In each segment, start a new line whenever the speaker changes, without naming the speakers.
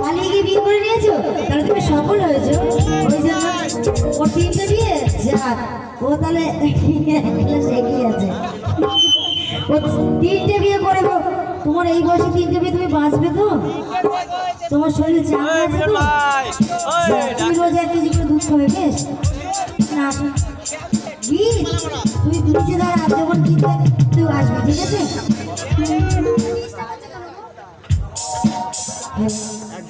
পালিয়ে গিয়ে বিয়ে করে নিয়েছো? তাহলে তুমি সফল হয়েছো। ওই জন্য ও তিনটে বিয়ে? যাক ও তাহলে এগিয়ে আছে? ও তিনটে বিয়ে করে তোমার এই বয়সে তিনটে বিয়ে তুমি বাঁচবে তো? তোমার শরীরে চাপ আছে তো? তুমি রোজ এক কেজি করে দুধ খাবে বেশ? না তুই নিচে দাঁড়া যখন গাবে, তুই আসবি ঠিক আছে?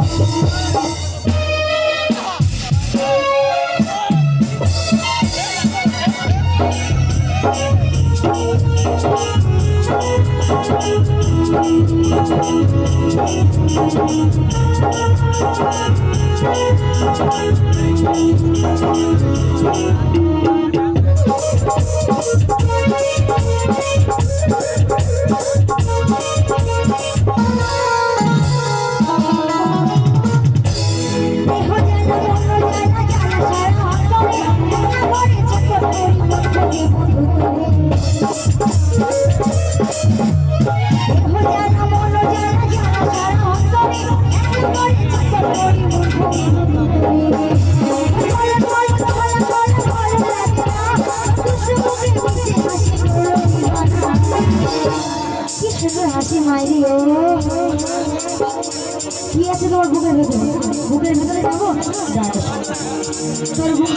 ব্যথা। দেহ জ্বালা কি হাসি মাইরি ও। কি আছে তোমার বুকের ভেতরে? বুকের ভেতরে যাব? তোর বুক